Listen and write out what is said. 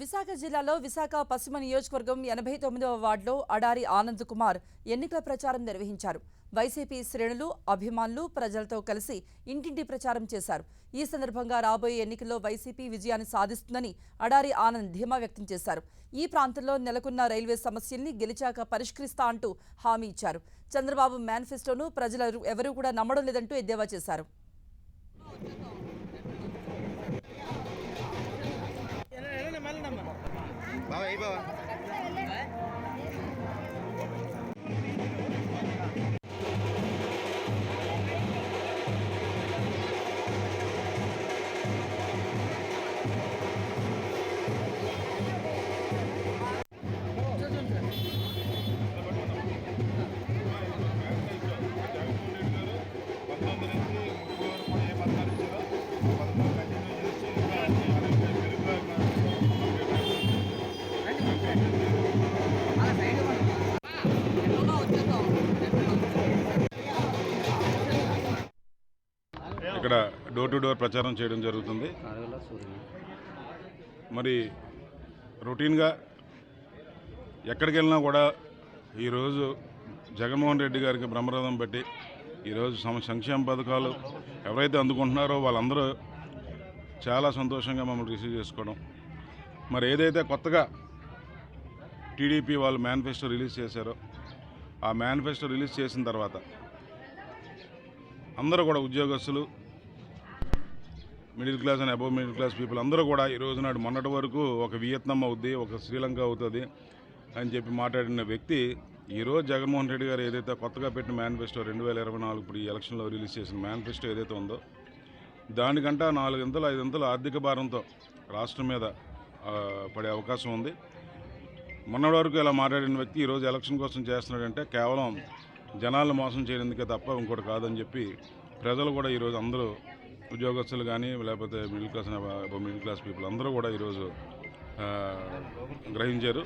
విశాఖ జిల్లాలో విశాఖ పశ్చిమ నియోజకవర్గం ఎనభై తొమ్మిదవ వార్డులో అడారి ఆనంద్ కుమార్ ఎన్నికల ప్రచారం నిర్వహించారు. వైసీపీ శ్రేణులు అభిమానులు ప్రజలతో కలిసి ఇంటింటి ప్రచారం చేశారు. ఈ సందర్భంగా రాబోయే ఎన్నికల్లో వైసీపీ విజయాన్ని సాధిస్తుందని అడారి ఆనంద్ ధీమా వ్యక్తం చేశారు. ఈ ప్రాంతంలో నెలకొన్న రైల్వే సమస్యల్ని గెలిచాక పరిష్కరిస్తా అంటూ హామీ ఇచ్చారు. చంద్రబాబు మేనిఫెస్టోను ప్రజలు ఎవరూ కూడా నమ్మడం లేదంటూ ఎద్దేవా చేశారు. బాబా ఏ బాబా ఇక్కడ డోర్ టు డోర్ ప్రచారం చేయడం జరుగుతుంది. మరి రొటీన్గా ఎక్కడికి వెళ్ళినా కూడా ఈరోజు జగన్మోహన్ రెడ్డి గారికి బ్రహ్మరథం పెట్టి ఈరోజు సమ సంక్షేమ పథకాలు ఎవరైతే అందుకుంటున్నారో వాళ్ళందరూ చాలా సంతోషంగా మమ్మల్ని రిసీవ్ చేసుకోవడం. మరి ఏదైతే కొత్తగా టీడీపీ వాళ్ళు మేనిఫెస్టో రిలీజ్ చేశారో ఆ మేనిఫెస్టో రిలీజ్ చేసిన తర్వాత అందరూ కూడా ఉద్యోగస్తులు middle class and above middle class people అందరూ కూడా ఈ రోజు నాడు మొన్నటి వరకు ఒక వియత్నాం అవుద్ది ఒక శ్రీలంక అవుతుంది అని చెప్పి మాట్లాడిన వ్యక్తి ఈరోజు జగన్మోహన్ రెడ్డి గారు ఏదైతే కొత్తగా పెట్టిన మేనిఫెస్టో రెండు వేల ఇరవై నాలుగు ఇప్పుడు ఈ ఎలక్షన్లో రిలీజ్ చేసిన మేనిఫెస్టో ఏదైతే ఉందో దానికంట నాలుగింతలు ఐదింతలు ఆర్థిక భారంతో రాష్ట్రం మీద పడే అవకాశం ఉంది. మొన్నటి వరకు ఇలా మాట్లాడిన వ్యక్తి ఈరోజు ఎలక్షన్ కోసం చేస్తున్నాడంటే కేవలం జనాలను మోసం చేయడానికే తప్ప ఇంకోటి కాదని చెప్పి ప్రజలు కూడా ఈరోజు అందరూ ఉద్యోగస్తులు కానీ లేకపోతే middle class middle class people అందరూ కూడా ఈరోజు గ్రహించారు.